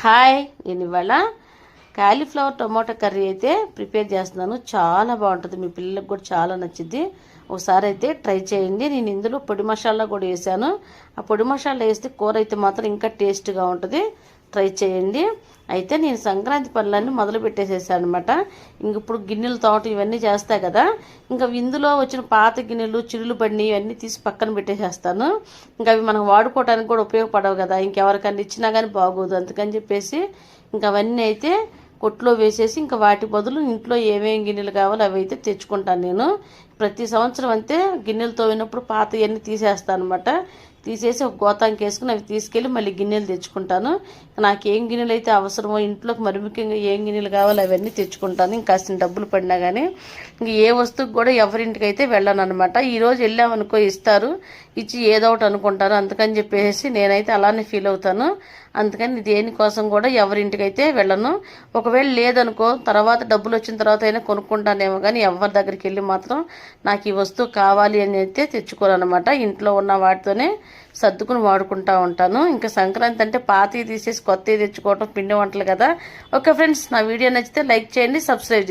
Hi నేను ఇవాళ cauliflower tomato curry అయితే ప్రిపేర్ చేస్తున్నాను. చాలా బాగుంటుంది. మీ పిల్లలకు కూడా చాలా నచ్చింది. ఒకసారి అయితే ట్రై చేయండి. నేను ఇందులో పొడి మసాలా కూడా వేసాను. ఆ పొడి మసాలా వేస్తే కూర అయితే మాత్రం ఇంకా టేస్ట్గా ఉంటుంది. ట్రై చేయండి. అయితే నేను సంక్రాంతి పనులన్నీ మొదలు పెట్టేసేసాను అనమాట ఇంక ఇప్పుడు గిన్నెలు తోట ఇవన్నీ చేస్తా కదా. ఇంకా ఇందులో వచ్చిన పాత గిన్నెలు చిరులు బండి ఇవన్నీ తీసి పక్కన పెట్టేసేస్తాను. ఇంకా అవి మనం వాడుకోవడానికి కూడా ఉపయోగపడవు కదా. ఇంకెవరికన్నా ఇచ్చినా కానీ బాగోదు. అందుకని చెప్పేసి ఇంకా అవన్నీ అయితే కొట్లో వేసేసి ఇంకా వాటి బదులు ఇంట్లో ఏమేమి గిన్నెలు కావాలో అవి అయితే తెచ్చుకుంటాను నేను. ప్రతి సంవత్సరం అంతే గిన్నెలు తోవినప్పుడు పాత ఇవన్నీ తీసేస్తాను అనమాట తీసేసి ఒక గోతానికి వేసుకుని అవి తీసుకెళ్ళి మళ్ళీ గిన్నెలు తెచ్చుకుంటాను. నాకు ఏం గిన్నెలు అయితే అవసరమో ఇంట్లోకి మరి ముఖ్యంగా ఏం గిన్నెలు కావాలో అవన్నీ తెచ్చుకుంటాను. ఇంకా కాసిన డబ్బులు పడినా కానీ ఇంక ఏ వస్తువుకి కూడా ఎవరింటికైతే వెళ్ళాను అనమాట ఈరోజు వెళ్ళామనుకో ఇస్తారు. ఇచ్చి ఏదో ఒకటి అనుకుంటారు అందుకని చెప్పేసి నేనైతే అలానే ఫీల్ అవుతాను. అందుకని దేనికోసం కూడా ఎవరింటికైతే వెళ్ళను. ఒకవేళ లేదనుకో తర్వాత డబ్బులు వచ్చిన తర్వాత అయినా కొనుక్కుంటానేమో కానీ ఎవరి దగ్గరికి వెళ్ళి మాత్రం నాకు ఈ వస్తువు కావాలి అని అయితే తెచ్చుకోను అనమాట ఇంట్లో ఉన్న వాటితోనే సర్దుకుని వాడుకుంటా ఉంటాను. ఇంకా సంక్రాంతి అంటే పాతవి తీసేసి కొత్తవి తెచ్చుకోవటం పిండి వంటలు కదా. ఓకే ఫ్రెండ్స్ నా వీడియో నచ్చితే లైక్ చేయండి సబ్స్క్రైబ్